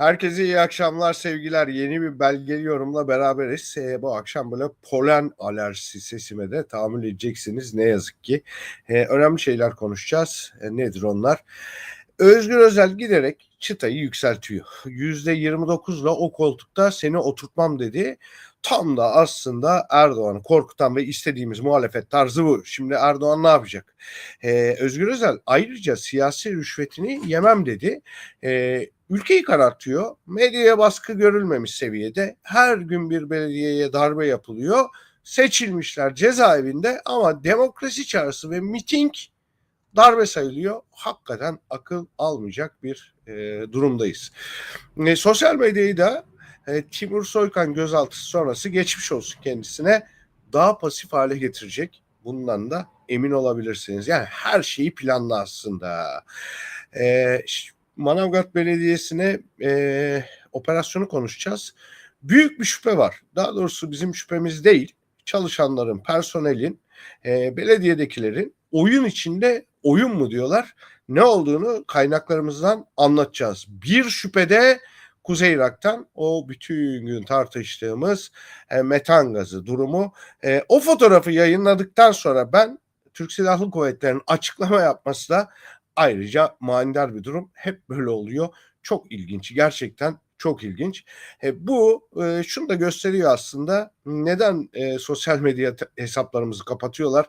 Herkese iyi akşamlar, sevgiler. Yeni bir belgeli yorumla beraberiz. Ee, bu akşam böyle polen alerjisi sesime de tahammül edeceksiniz ne yazık ki. Ee, önemli şeyler konuşacağız. Ee, nedir onlar? Özgür Özel giderek çıtayı yükseltiyor. %29'la o koltukta seni oturtmam dedi. Tam da aslında Erdoğan'ı korkutan ve istediğimiz muhalefet tarzı bu. Şimdi Erdoğan ne yapacak? Ee, Özgür Özel ayrıca siyasi rüşvetini yemem dedi. Ee, ülkeyi karartıyor. Medyaya baskı görülmemiş seviyede. Her gün bir belediyeye darbe yapılıyor. Seçilmişler cezaevinde ama demokrasi çağrısı ve miting darbe sayılıyor. Hakikaten akıl almayacak bir e, durumdayız. E, sosyal medyayı da e, Timur Soykan gözaltısı sonrası geçmiş olsun kendisine daha pasif hale getirecek. Bundan da emin olabilirsiniz. Yani her şeyi planlı aslında. E, Manavgat Belediyesi'ne e, operasyonu konuşacağız. Büyük bir şüphe var. Daha doğrusu bizim şüphemiz değil. Çalışanların, personelin, e, belediyedekilerin oyun içinde oyun mu diyorlar. Ne olduğunu kaynaklarımızdan anlatacağız. Bir şüphede Kuzey Irak'tan o bütün gün tartıştığımız e, metan gazı durumu. E, o fotoğrafı yayınladıktan sonra ben Türk Silahlı Kuvvetleri'nin açıklama yapması da ayrıca manidar bir durum. Hep böyle oluyor. Çok ilginç. Gerçekten çok ilginç. E, bu e, şunu da gösteriyor aslında neden e, sosyal medya hesaplarımızı kapatıyorlar,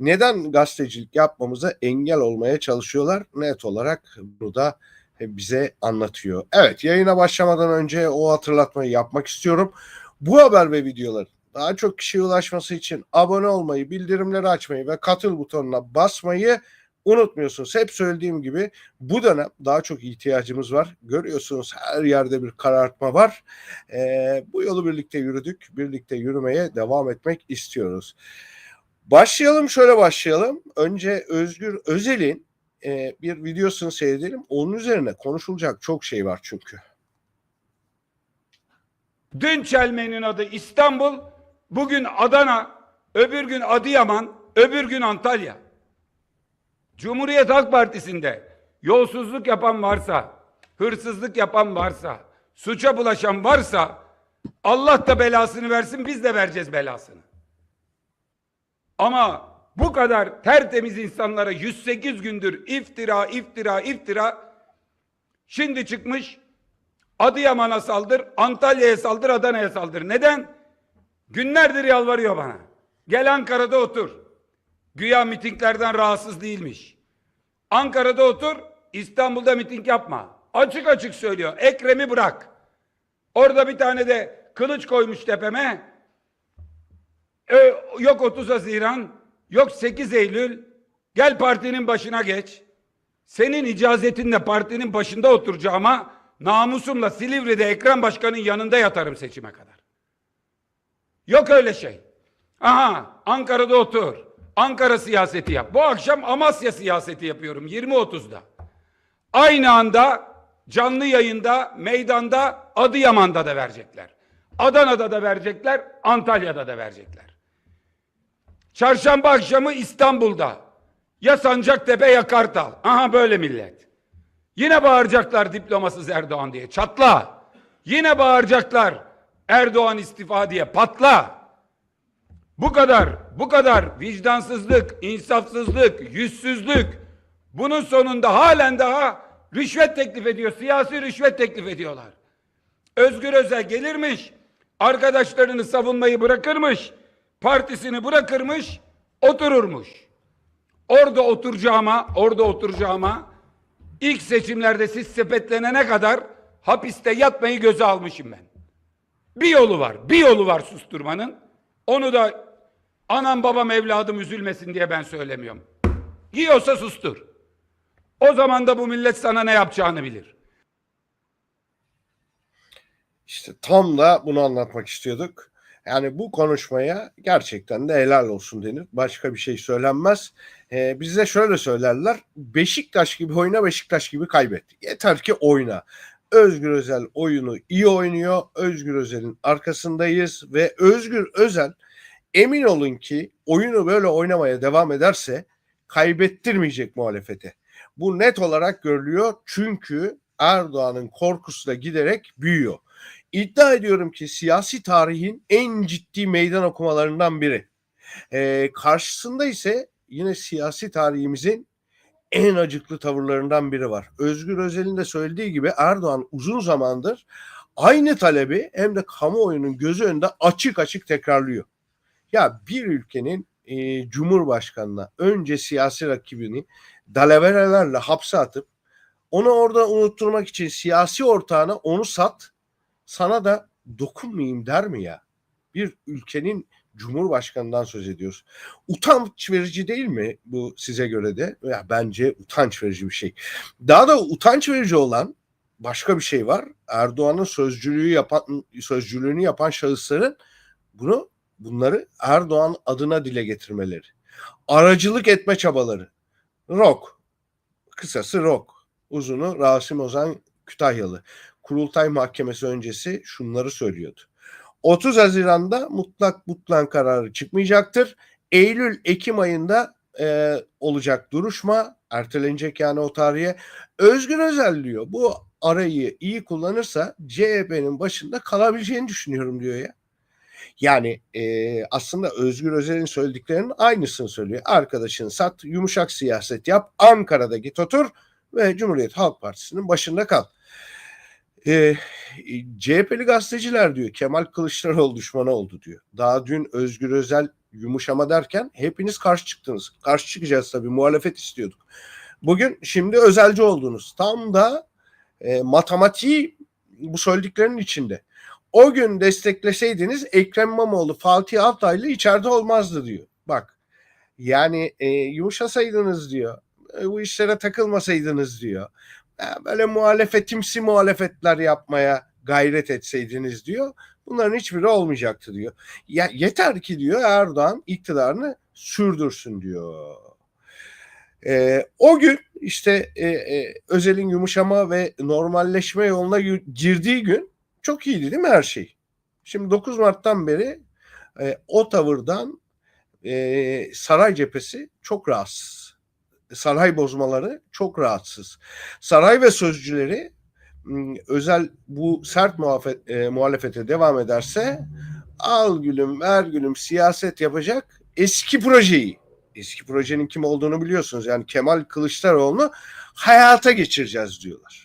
neden gazetecilik yapmamıza engel olmaya çalışıyorlar. Net olarak bunu da e, bize anlatıyor. Evet yayına başlamadan önce o hatırlatmayı yapmak istiyorum. Bu haber ve videoların daha çok kişiye ulaşması için abone olmayı, bildirimleri açmayı ve katıl butonuna basmayı unutmuyorsunuz. Hep söylediğim gibi bu dönem daha çok ihtiyacımız var. Görüyorsunuz her yerde bir karartma var. Ee, bu yolu birlikte yürüdük. Birlikte yürümeye devam etmek istiyoruz. Başlayalım şöyle başlayalım. Önce Özgür Özel'in e, bir videosunu seyredelim. Onun üzerine konuşulacak çok şey var çünkü. Dün çelmenin adı İstanbul, bugün Adana, öbür gün Adıyaman, öbür gün Antalya. Cumhuriyet Halk Partisi'nde yolsuzluk yapan varsa, hırsızlık yapan varsa, suça bulaşan varsa Allah da belasını versin biz de vereceğiz belasını. Ama bu kadar tertemiz insanlara 108 gündür iftira, iftira, iftira şimdi çıkmış Adıyaman'a saldır, Antalya'ya saldır, Adana'ya saldır. Neden? Günlerdir yalvarıyor bana. Gel Ankara'da otur. Güya mitinglerden rahatsız değilmiş. Ankara'da otur, İstanbul'da miting yapma. Açık açık söylüyor. Ekrem'i bırak. Orada bir tane de kılıç koymuş tepeme. Ee, yok 30 Haziran, yok 8 Eylül. Gel partinin başına geç. Senin icazetinle partinin başında oturacağıma namusumla Silivri'de Ekrem Başkan'ın yanında yatarım seçime kadar. Yok öyle şey. Aha Ankara'da otur. Ankara siyaseti yap. Bu akşam Amasya siyaseti yapıyorum 20.30'da. Aynı anda canlı yayında, meydanda, Adıyaman'da da verecekler. Adana'da da verecekler, Antalya'da da verecekler. Çarşamba akşamı İstanbul'da. Ya Sancaktepe ya Kartal. Aha böyle millet. Yine bağıracaklar diplomasız Erdoğan diye. Çatla. Yine bağıracaklar Erdoğan istifa diye. Patla. Bu kadar, bu kadar vicdansızlık, insafsızlık, yüzsüzlük bunun sonunda halen daha rüşvet teklif ediyor. Siyasi rüşvet teklif ediyorlar. Özgür Özel gelirmiş, arkadaşlarını savunmayı bırakırmış, partisini bırakırmış, otururmuş. Orada oturacağıma, orada oturacağıma ilk seçimlerde siz sepetlenene kadar hapiste yatmayı göze almışım ben. Bir yolu var, bir yolu var susturmanın. Onu da anam babam evladım üzülmesin diye ben söylemiyorum. Yiyorsa sustur. O zaman da bu millet sana ne yapacağını bilir. İşte tam da bunu anlatmak istiyorduk. Yani bu konuşmaya gerçekten de helal olsun denir. Başka bir şey söylenmez. Ee, bize şöyle söylerler. Beşiktaş gibi oyna, Beşiktaş gibi kaybet. Yeter ki oyna. Özgür Özel oyunu iyi oynuyor. Özgür Özel'in arkasındayız ve Özgür Özel emin olun ki oyunu böyle oynamaya devam ederse kaybettirmeyecek muhalefete. Bu net olarak görülüyor çünkü Erdoğan'ın korkusu da giderek büyüyor. İddia ediyorum ki siyasi tarihin en ciddi meydan okumalarından biri. Ee, karşısında ise yine siyasi tarihimizin en acıklı tavırlarından biri var. Özgür Özel'in de söylediği gibi Erdoğan uzun zamandır aynı talebi hem de kamuoyunun gözü önünde açık açık tekrarlıyor. Ya bir ülkenin e, cumhurbaşkanına önce siyasi rakibini dalaverelerle hapse atıp onu orada unutturmak için siyasi ortağına onu sat sana da dokunmayayım der mi ya? Bir ülkenin cumhurbaşkanından söz ediyoruz. Utanç verici değil mi bu size göre de? Ya bence utanç verici bir şey. Daha da utanç verici olan başka bir şey var. Erdoğan'ın sözcülüğü yapan sözcülüğünü yapan şahısların bunu bunları Erdoğan adına dile getirmeleri. Aracılık etme çabaları. ROK. Kısası ROK. Uzunu Rasim Ozan Kütahyalı. Kurultay Mahkemesi öncesi şunları söylüyordu. 30 Haziran'da mutlak butlan kararı çıkmayacaktır. Eylül-Ekim ayında e, olacak duruşma ertelenecek yani o tarihe. Özgür Özel diyor bu arayı iyi kullanırsa CHP'nin başında kalabileceğini düşünüyorum diyor ya. Yani e, aslında Özgür Özel'in söylediklerinin aynısını söylüyor. Arkadaşın sat, yumuşak siyaset yap, Ankara'da git otur ve Cumhuriyet Halk Partisi'nin başında kal. E, CHP'li gazeteciler diyor Kemal Kılıçdaroğlu düşmanı oldu diyor. Daha dün Özgür Özel yumuşama derken hepiniz karşı çıktınız. Karşı çıkacağız tabii muhalefet istiyorduk. Bugün şimdi özelci oldunuz. Tam da e, matematiği bu söylediklerinin içinde. O gün destekleseydiniz Ekrem İmamoğlu, Fatih Altaylı içeride olmazdı diyor. Bak yani e, yumuşasaydınız diyor. E, bu işlere takılmasaydınız diyor. E, böyle muhalefetimsi muhalefetler yapmaya gayret etseydiniz diyor. Bunların hiçbiri olmayacaktı diyor. Ya yeter ki diyor Erdoğan iktidarını sürdürsün diyor. E, o gün işte e, e, Özel'in yumuşama ve normalleşme yoluna girdiği gün çok iyiydi değil mi her şey? Şimdi 9 Mart'tan beri e, o tavırdan e, saray cephesi çok rahatsız. Saray bozmaları çok rahatsız. Saray ve sözcüleri özel bu sert muhafet, e, muhalefete devam ederse al gülüm ver gülüm siyaset yapacak eski projeyi eski projenin kim olduğunu biliyorsunuz. Yani Kemal Kılıçdaroğlu'nu hayata geçireceğiz diyorlar.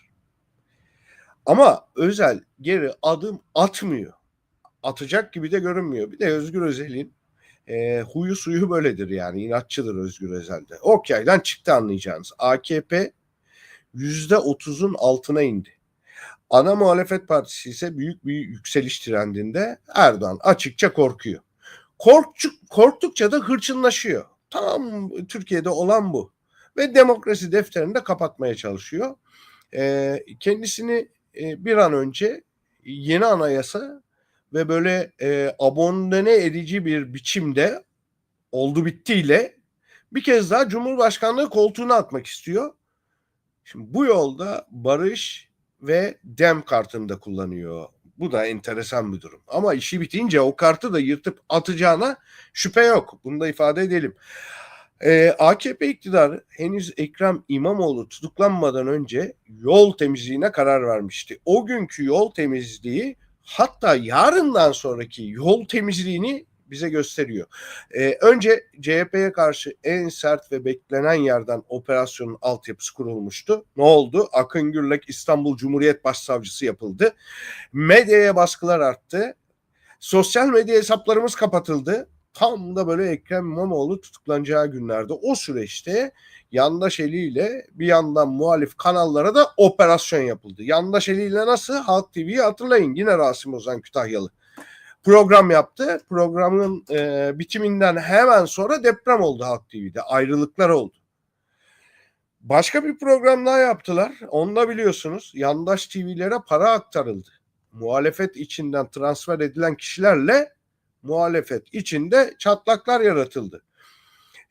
Ama Özel geri adım atmıyor. Atacak gibi de görünmüyor. Bir de Özgür Özel'in e, huyu suyu böyledir yani. inatçıdır Özgür Özel'de. Ok yaydan çıktı anlayacağınız. AKP yüzde otuzun altına indi. Ana muhalefet partisi ise büyük bir yükseliş trendinde Erdoğan açıkça korkuyor. Korkçuk, korktukça da hırçınlaşıyor. Tam Türkiye'de olan bu. Ve demokrasi defterini de kapatmaya çalışıyor. E, kendisini e, bir an önce yeni anayasa ve böyle e, abone edici bir biçimde oldu bittiyle bir kez daha Cumhurbaşkanlığı koltuğuna atmak istiyor. Şimdi bu yolda barış ve dem kartını da kullanıyor. Bu da enteresan bir durum. Ama işi bitince o kartı da yırtıp atacağına şüphe yok. Bunu da ifade edelim. Ee, AKP iktidarı henüz Ekrem İmamoğlu tutuklanmadan önce yol temizliğine karar vermişti. O günkü yol temizliği hatta yarından sonraki yol temizliğini bize gösteriyor. Ee, önce CHP'ye karşı en sert ve beklenen yerden operasyonun altyapısı kurulmuştu. Ne oldu? Akın Gürlek İstanbul Cumhuriyet Başsavcısı yapıldı. Medyaya baskılar arttı. Sosyal medya hesaplarımız kapatıldı. Tam da böyle Ekrem İmamoğlu tutuklanacağı günlerde o süreçte yandaş eliyle bir yandan muhalif kanallara da operasyon yapıldı. Yandaş eliyle nasıl? Halk TV'yi hatırlayın. Yine Rasim Ozan Kütahyalı program yaptı. Programın e, bitiminden hemen sonra deprem oldu Halk TV'de. Ayrılıklar oldu. Başka bir program daha yaptılar. Onu da biliyorsunuz. Yandaş TV'lere para aktarıldı. Muhalefet içinden transfer edilen kişilerle muhalefet içinde çatlaklar yaratıldı.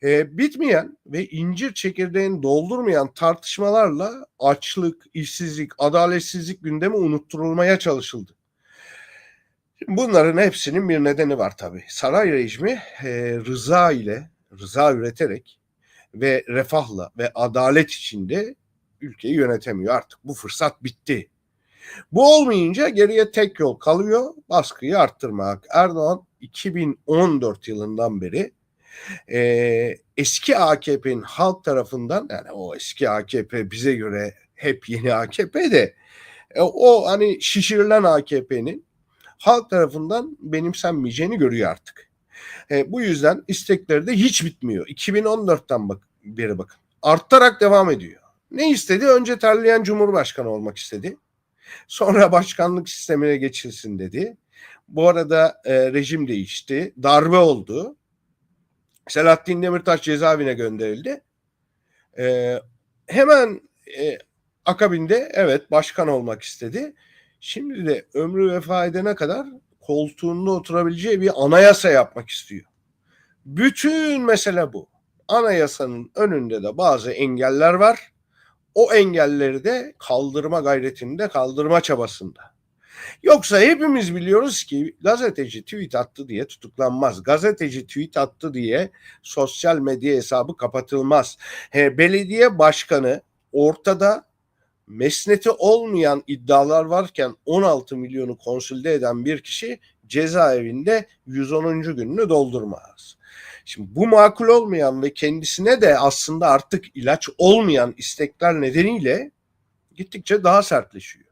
E, bitmeyen ve incir çekirdeğini doldurmayan tartışmalarla açlık, işsizlik, adaletsizlik gündemi unutturulmaya çalışıldı. Bunların hepsinin bir nedeni var tabii. Saray rejimi e, rıza ile, rıza üreterek ve refahla ve adalet içinde ülkeyi yönetemiyor artık. Bu fırsat bitti. Bu olmayınca geriye tek yol kalıyor baskıyı arttırmak. Erdoğan 2014 yılından beri e, eski AKP'nin halk tarafından yani o eski AKP bize göre hep yeni AKP de e, o hani şişirilen AKP'nin halk tarafından benimsenmeyeceğini görüyor artık. E, bu yüzden istekleri de hiç bitmiyor. 2014'ten bak, beri bakın. Artarak devam ediyor. Ne istedi? Önce terleyen Cumhurbaşkanı olmak istedi. Sonra başkanlık sistemine geçilsin dedi. Bu arada e, rejim değişti. Darbe oldu. Selahattin Demirtaş cezaevine gönderildi. E, hemen e, akabinde evet başkan olmak istedi. Şimdi de ömrü vefa edene kadar koltuğunda oturabileceği bir anayasa yapmak istiyor. Bütün mesele bu. Anayasanın önünde de bazı engeller var. O engelleri de kaldırma gayretinde, kaldırma çabasında. Yoksa hepimiz biliyoruz ki gazeteci tweet attı diye tutuklanmaz. Gazeteci tweet attı diye sosyal medya hesabı kapatılmaz. He, belediye başkanı ortada mesneti olmayan iddialar varken 16 milyonu konsolide eden bir kişi cezaevinde 110. gününü doldurmaz. Şimdi bu makul olmayan ve kendisine de aslında artık ilaç olmayan istekler nedeniyle gittikçe daha sertleşiyor.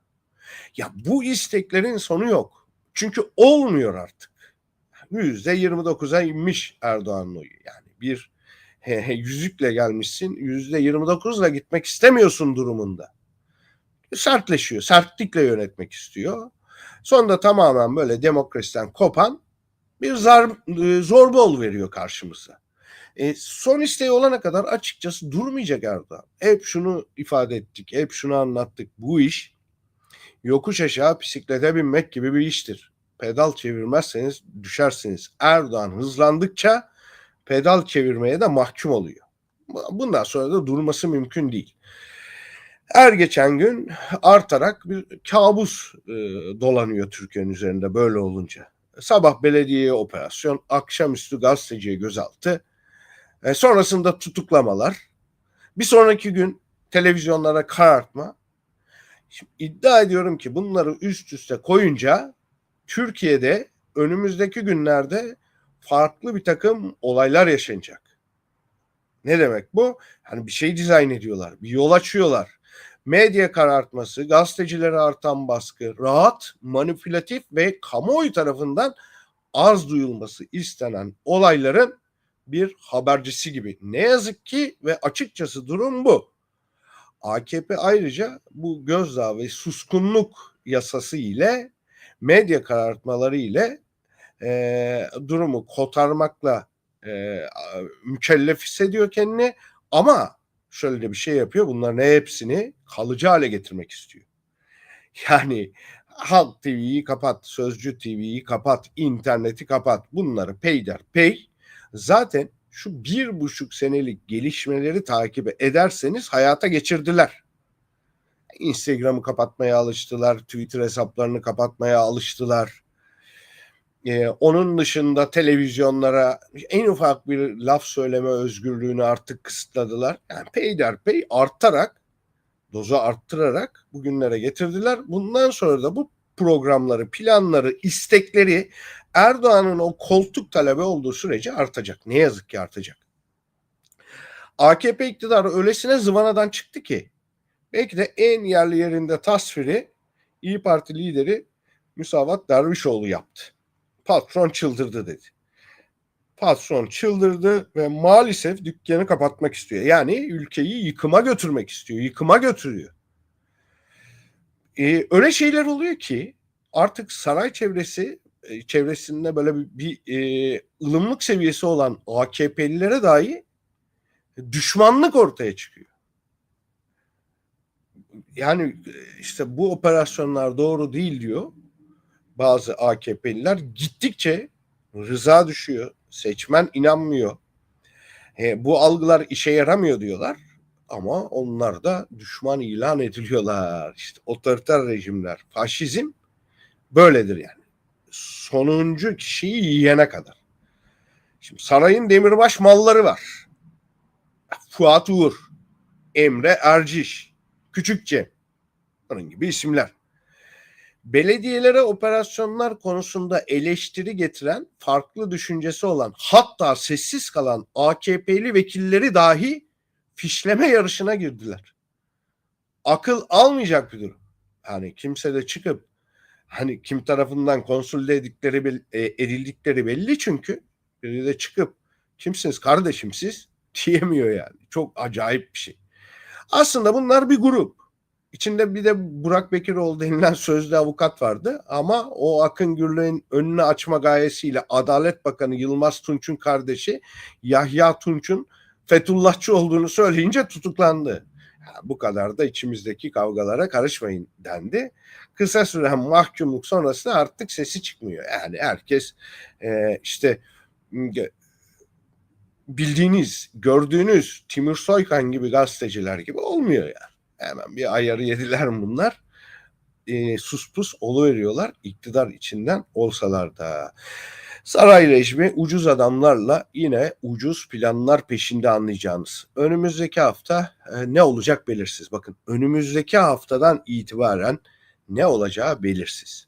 Ya bu isteklerin sonu yok. Çünkü olmuyor artık. %29'a inmiş Erdoğan'ın oyu. Yani bir he, he, yüzükle gelmişsin %29'la gitmek istemiyorsun durumunda. Sertleşiyor. Sertlikle yönetmek istiyor. Sonunda tamamen böyle demokrasiden kopan bir zar, e, zorba ol veriyor karşımıza. E, son isteği olana kadar açıkçası durmayacak Erdoğan. Hep şunu ifade ettik, hep şunu anlattık. Bu iş yokuş aşağı bisiklete binmek gibi bir iştir. Pedal çevirmezseniz düşersiniz. Erdoğan hızlandıkça pedal çevirmeye de mahkum oluyor. Bundan sonra da durması mümkün değil. Her geçen gün artarak bir kabus e, dolanıyor Türkiye'nin üzerinde böyle olunca. Sabah belediyeye operasyon, akşamüstü gazeteciye gözaltı, e, sonrasında tutuklamalar, bir sonraki gün televizyonlara karartma. Şimdi iddia ediyorum ki bunları üst üste koyunca Türkiye'de önümüzdeki günlerde farklı bir takım olaylar yaşanacak. Ne demek bu? Hani bir şey dizayn ediyorlar, bir yol açıyorlar. Medya karartması, gazetecilere artan baskı, rahat, manipülatif ve kamuoyu tarafından az duyulması istenen olayların bir habercisi gibi. Ne yazık ki ve açıkçası durum bu. AKP ayrıca bu gözdağı ve suskunluk yasası ile medya karartmaları ile e, durumu kotarmakla e, mükellef hissediyor kendini ama şöyle de bir şey yapıyor. Bunların hepsini kalıcı hale getirmek istiyor. Yani Halk TV'yi kapat, Sözcü TV'yi kapat, interneti kapat. Bunları peyderpey zaten şu bir buçuk senelik gelişmeleri takip ederseniz hayata geçirdiler. Instagram'ı kapatmaya alıştılar, Twitter hesaplarını kapatmaya alıştılar. Ee, onun dışında televizyonlara en ufak bir laf söyleme özgürlüğünü artık kısıtladılar. Yani peyderpey artarak, dozu arttırarak bugünlere getirdiler. Bundan sonra da bu programları, planları, istekleri Erdoğan'ın o koltuk talebi olduğu sürece artacak. Ne yazık ki artacak. AKP iktidarı öylesine zıvanadan çıktı ki belki de en yerli yerinde tasviri İyi Parti lideri Müsavat Dervişoğlu yaptı. Patron çıldırdı dedi. Patron çıldırdı ve maalesef dükkanı kapatmak istiyor. Yani ülkeyi yıkıma götürmek istiyor. Yıkıma götürüyor. Ee, öyle şeyler oluyor ki artık saray çevresi e, çevresinde böyle bir, bir e, ılımlık seviyesi olan AKP'lilere dahi düşmanlık ortaya çıkıyor. Yani e, işte bu operasyonlar doğru değil diyor bazı AKP'liler. Gittikçe rıza düşüyor. Seçmen inanmıyor. E, bu algılar işe yaramıyor diyorlar. Ama onlar da düşman ilan ediliyorlar. İşte otoriter rejimler, faşizm böyledir yani. Sonuncu kişiyi yiyene kadar. Şimdi sarayın demirbaş malları var. Fuat Uğur, Emre Erciş, Küçükçe. Bunun gibi isimler. Belediyelere operasyonlar konusunda eleştiri getiren, farklı düşüncesi olan, hatta sessiz kalan AKP'li vekilleri dahi fişleme yarışına girdiler. Akıl almayacak bir durum. Hani kimse de çıkıp hani kim tarafından konsolide edildikleri, e, edildikleri belli çünkü biri de çıkıp kimsiniz kardeşim siz diyemiyor yani. Çok acayip bir şey. Aslında bunlar bir grup. İçinde bir de Burak Bekiroğlu denilen sözlü avukat vardı ama o Akın Gürlüğün önünü açma gayesiyle Adalet Bakanı Yılmaz Tunç'un kardeşi Yahya Tunç'un Fethullahçı olduğunu söyleyince tutuklandı. Bu kadar da içimizdeki kavgalara karışmayın dendi. Kısa süren mahkumluk sonrasında artık sesi çıkmıyor. Yani herkes e, işte bildiğiniz, gördüğünüz Timur Soykan gibi gazeteciler gibi olmuyor yani. Hemen bir ayarı yediler bunlar. E, sus pus veriyorlar iktidar içinden olsalar da. Saray rejimi ucuz adamlarla yine ucuz planlar peşinde anlayacağınız. Önümüzdeki hafta e, ne olacak belirsiz. Bakın önümüzdeki haftadan itibaren ne olacağı belirsiz.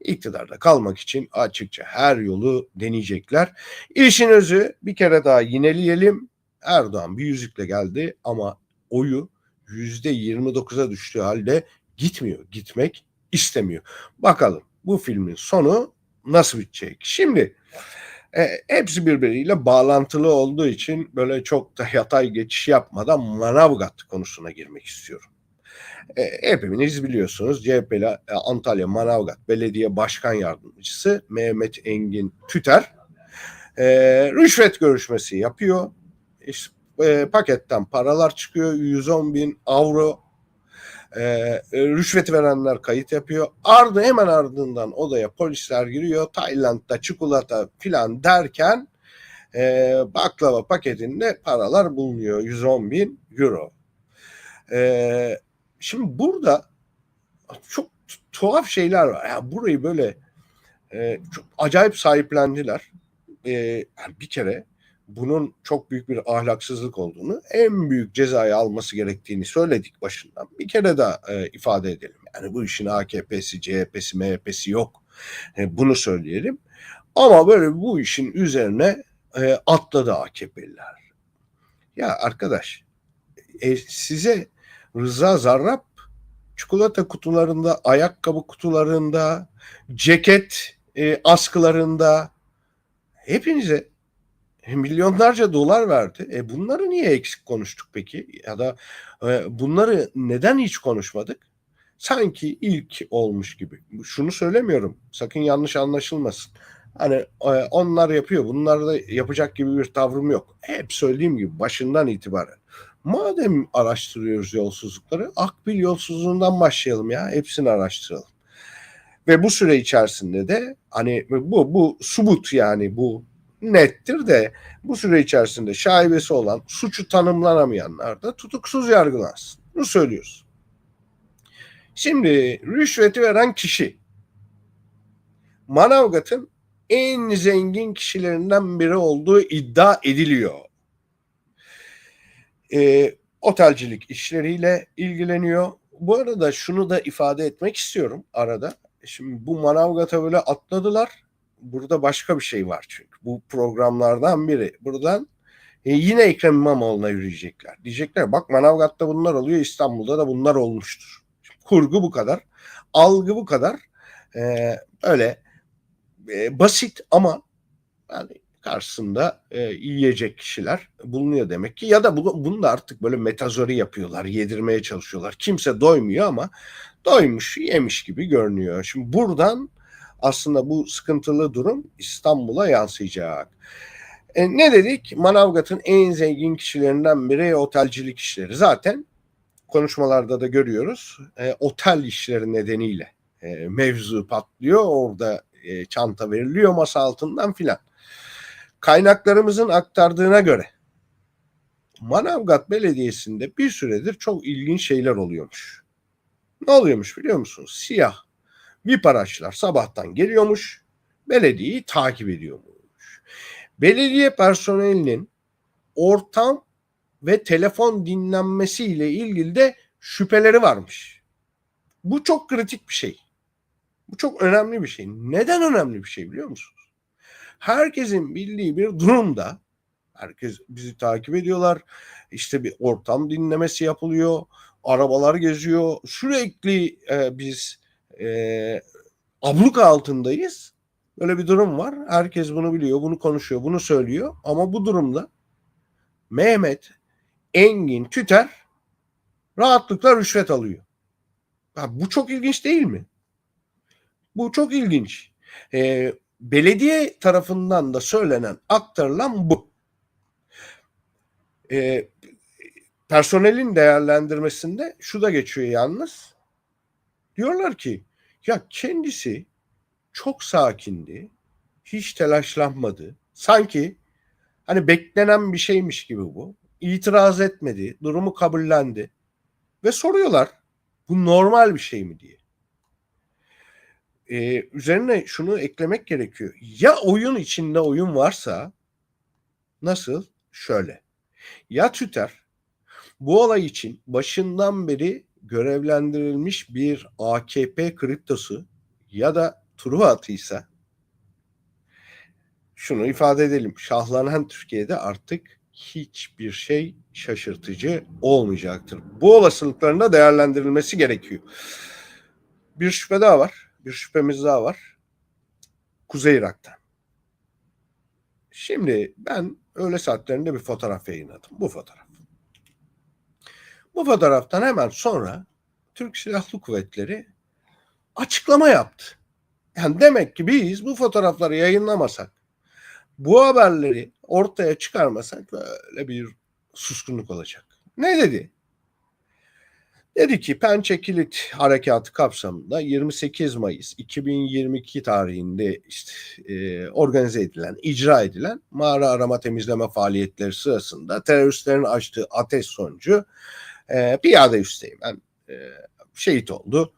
İktidarda kalmak için açıkça her yolu deneyecekler. İşin özü bir kere daha yineleyelim. Erdoğan bir yüzükle geldi ama oyu yüzde 29'a düştüğü halde gitmiyor. Gitmek istemiyor. Bakalım bu filmin sonu nasıl bitecek? Şimdi e, hepsi birbiriyle bağlantılı olduğu için böyle çok da yatay geçiş yapmadan Manavgat konusuna girmek istiyorum. E, hepimiz biliyorsunuz CHP'li e, Antalya Manavgat Belediye Başkan Yardımcısı Mehmet Engin Tüter e, rüşvet görüşmesi yapıyor. İşte, e, paketten paralar çıkıyor 110 bin avro e, e, rüşveti verenler kayıt yapıyor. Ardı hemen ardından odaya polisler giriyor. Tayland'da çikolata filan derken e, baklava paketinde paralar bulunuyor. 110 bin euro. E, şimdi burada çok tuhaf şeyler var. Yani burayı böyle e, çok acayip sahiplendiler. E, bir kere bunun çok büyük bir ahlaksızlık olduğunu, en büyük cezayı alması gerektiğini söyledik başından. Bir kere daha e, ifade edelim. Yani bu işin AKP'si, CHP'si, MHP'si yok. E, bunu söyleyelim. Ama böyle bu işin üzerine e, atladı AKP'liler. Ya arkadaş, e, size Rıza Zarrab çikolata kutularında, ayakkabı kutularında, ceket e, askılarında hepinize milyonlarca dolar verdi. E bunları niye eksik konuştuk peki? Ya da e, bunları neden hiç konuşmadık? Sanki ilk olmuş gibi. Şunu söylemiyorum. Sakın yanlış anlaşılmasın. Hani e, onlar yapıyor. Bunlar da yapacak gibi bir tavrım yok. Hep söylediğim gibi başından itibaren. Madem araştırıyoruz yolsuzlukları, Akbil yolsuzluğundan başlayalım ya. Hepsini araştıralım. Ve bu süre içerisinde de hani bu bu subut yani bu nettir de bu süre içerisinde şaibesi olan suçu tanımlanamayanlar da tutuksuz yargılansın. Bunu söylüyoruz. Şimdi rüşveti veren kişi Manavgat'ın en zengin kişilerinden biri olduğu iddia ediliyor. E, otelcilik işleriyle ilgileniyor. Bu arada şunu da ifade etmek istiyorum arada. Şimdi bu Manavgat'a böyle atladılar burada başka bir şey var çünkü. Bu programlardan biri. Buradan e, yine Ekrem İmamoğlu'na yürüyecekler. Diyecekler bak Manavgat'ta bunlar oluyor İstanbul'da da bunlar olmuştur. Kurgu bu kadar. Algı bu kadar. E, öyle e, basit ama yani karşısında e, yiyecek kişiler bulunuyor demek ki. Ya da bu, bunu da artık böyle metazori yapıyorlar, yedirmeye çalışıyorlar. Kimse doymuyor ama doymuş, yemiş gibi görünüyor. Şimdi buradan aslında bu sıkıntılı durum İstanbul'a yansıyacak. E, ne dedik? Manavgat'ın en zengin kişilerinden biri otelcilik işleri. Zaten konuşmalarda da görüyoruz. E, otel işleri nedeniyle e, mevzu patlıyor. Orada e, çanta veriliyor masa altından filan. Kaynaklarımızın aktardığına göre Manavgat Belediyesi'nde bir süredir çok ilginç şeyler oluyormuş. Ne oluyormuş biliyor musunuz? Siyah VIP araçlar sabahtan geliyormuş, belediyeyi takip ediyormuş. Belediye personelinin ortam ve telefon dinlenmesiyle ilgili de şüpheleri varmış. Bu çok kritik bir şey. Bu çok önemli bir şey. Neden önemli bir şey biliyor musunuz? Herkesin bildiği bir durumda herkes bizi takip ediyorlar. İşte bir ortam dinlemesi yapılıyor. Arabalar geziyor. Sürekli e, biz e, abluka altındayız. Böyle bir durum var. Herkes bunu biliyor, bunu konuşuyor, bunu söylüyor. Ama bu durumda Mehmet Engin Tüter rahatlıkla rüşvet alıyor. Ya bu çok ilginç değil mi? Bu çok ilginç. Ee, belediye tarafından da söylenen, aktarılan bu. Ee, personelin değerlendirmesinde şu da geçiyor yalnız. Diyorlar ki ya kendisi çok sakindi, hiç telaşlanmadı. Sanki hani beklenen bir şeymiş gibi bu. İtiraz etmedi, durumu kabullendi. Ve soruyorlar bu normal bir şey mi diye. Ee, üzerine şunu eklemek gerekiyor. Ya oyun içinde oyun varsa nasıl? Şöyle. Ya Tüter bu olay için başından beri görevlendirilmiş bir AKP kriptosu ya da Truva atıysa şunu ifade edelim. Şahlanan Türkiye'de artık hiçbir şey şaşırtıcı olmayacaktır. Bu olasılıkların da değerlendirilmesi gerekiyor. Bir şüphe daha var. Bir şüphemiz daha var. Kuzey Irak'tan. Şimdi ben öğle saatlerinde bir fotoğraf yayınladım. Bu fotoğraf. Bu fotoğraftan hemen sonra Türk Silahlı Kuvvetleri açıklama yaptı. Yani demek ki biz bu fotoğrafları yayınlamasak, bu haberleri ortaya çıkarmasak böyle bir suskunluk olacak. Ne dedi? Dedi ki Pençe Kilit Harekatı kapsamında 28 Mayıs 2022 tarihinde işte e, organize edilen, icra edilen mağara arama temizleme faaliyetleri sırasında teröristlerin açtığı ateş sonucu e, piyade üsteğmen e, şehit oldu.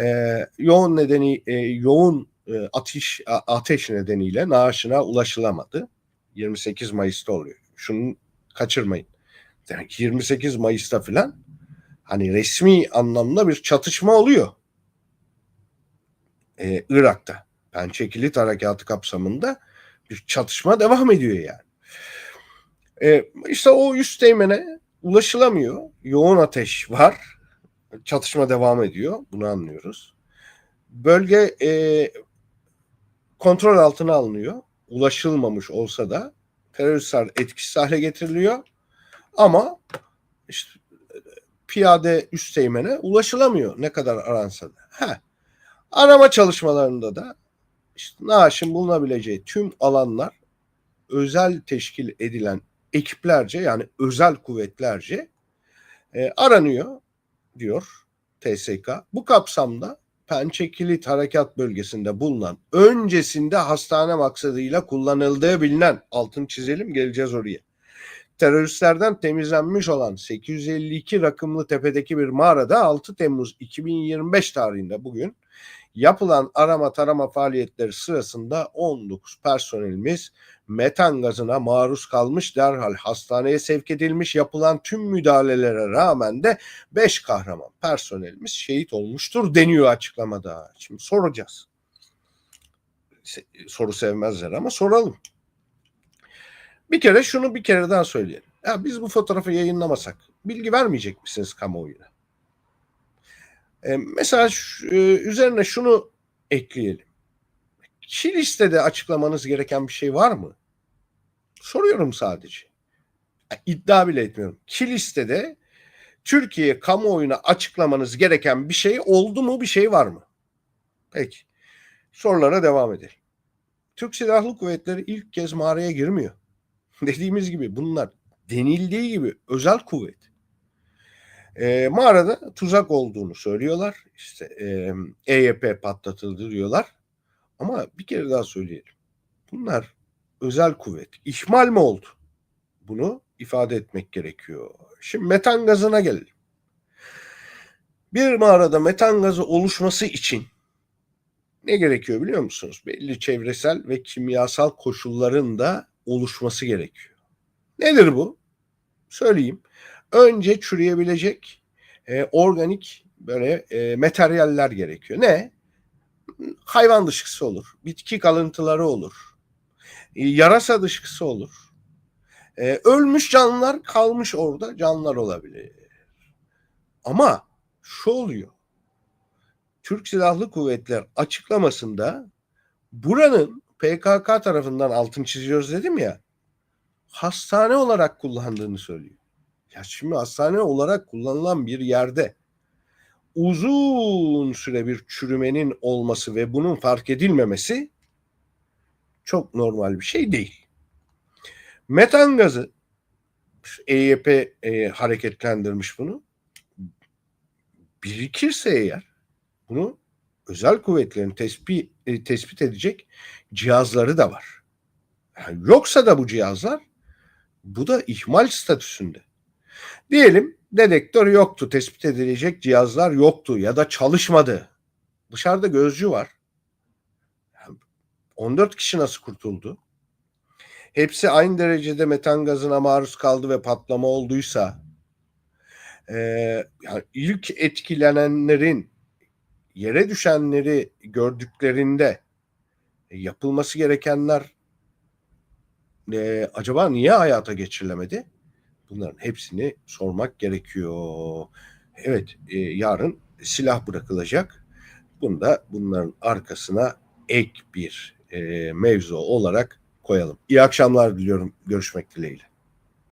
E, yoğun nedeni e, yoğun e, ateş ateş nedeniyle naaşına ulaşılamadı. 28 Mayıs'ta oluyor. Şunu kaçırmayın. Demek 28 Mayıs'ta filan hani resmi anlamda bir çatışma oluyor. Ee, Irak'ta. Pençe Kilit Harekatı kapsamında bir çatışma devam ediyor yani. Ee, işte o üst teğmene ulaşılamıyor. Yoğun ateş var. Çatışma devam ediyor. Bunu anlıyoruz. Bölge e, kontrol altına alınıyor. Ulaşılmamış olsa da teröristler etkisiz hale getiriliyor. Ama işte piyade üsteğmene ulaşılamıyor ne kadar aransa da. Ha. Arama çalışmalarında da işte naaşın bulunabileceği tüm alanlar özel teşkil edilen ekiplerce yani özel kuvvetlerce e, aranıyor diyor TSK. Bu kapsamda Pençe Kilit Harekat Bölgesi'nde bulunan öncesinde hastane maksadıyla kullanıldığı bilinen altını çizelim geleceğiz oraya. Teröristlerden temizlenmiş olan 852 rakımlı tepedeki bir mağarada 6 Temmuz 2025 tarihinde bugün yapılan arama tarama faaliyetleri sırasında 19 personelimiz metan gazına maruz kalmış derhal hastaneye sevk edilmiş yapılan tüm müdahalelere rağmen de 5 kahraman personelimiz şehit olmuştur deniyor açıklamada. Şimdi soracağız. Soru sevmezler ama soralım. Bir kere şunu bir kere daha söyleyelim. Ya biz bu fotoğrafı yayınlamasak bilgi vermeyecek misiniz kamuoyuna? Ee, mesela e, üzerine şunu ekleyelim. Ki listede açıklamanız gereken bir şey var mı? Soruyorum sadece. İddia bile etmiyorum. Ki listede Türkiye kamuoyuna açıklamanız gereken bir şey oldu mu bir şey var mı? Peki. Sorulara devam edelim. Türk Silahlı Kuvvetleri ilk kez mağaraya girmiyor. Dediğimiz gibi bunlar denildiği gibi özel kuvvet. E, mağarada tuzak olduğunu söylüyorlar. İşte e, EYP patlatıldı diyorlar. Ama bir kere daha söyleyelim. Bunlar özel kuvvet. İhmal mi oldu? Bunu ifade etmek gerekiyor. Şimdi metan gazına gelelim. Bir mağarada metan gazı oluşması için ne gerekiyor biliyor musunuz? Belli çevresel ve kimyasal koşulların da oluşması gerekiyor. Nedir bu? Söyleyeyim. Önce çürüyebilecek e, organik böyle e, materyaller gerekiyor. Ne? Hayvan dışkısı olur, bitki kalıntıları olur, e, yarasa dışkısı olur. E, ölmüş canlılar kalmış orada canlılar olabilir. Ama şu oluyor. Türk Silahlı Kuvvetler açıklamasında buranın PKK tarafından altın çiziyoruz dedim ya hastane olarak kullandığını söylüyor. Ya şimdi hastane olarak kullanılan bir yerde uzun süre bir çürümenin olması ve bunun fark edilmemesi çok normal bir şey değil. Metan gazı EYP e, hareketlendirmiş bunu. Birikirse eğer bunu özel kuvvetlerin tespit, e, tespit edecek cihazları da var. Yani yoksa da bu cihazlar bu da ihmal statüsünde. Diyelim dedektör yoktu, tespit edilecek cihazlar yoktu ya da çalışmadı. Dışarıda gözcü var. Yani 14 kişi nasıl kurtuldu? Hepsi aynı derecede metan gazına maruz kaldı ve patlama olduysa e, yani ilk etkilenenlerin yere düşenleri gördüklerinde e, yapılması gerekenler e, acaba niye hayata geçirilemedi? Bunların hepsini sormak gerekiyor. Evet, e, yarın silah bırakılacak. Bunu da bunların arkasına ek bir e, mevzu olarak koyalım. İyi akşamlar diliyorum. Görüşmek dileğiyle.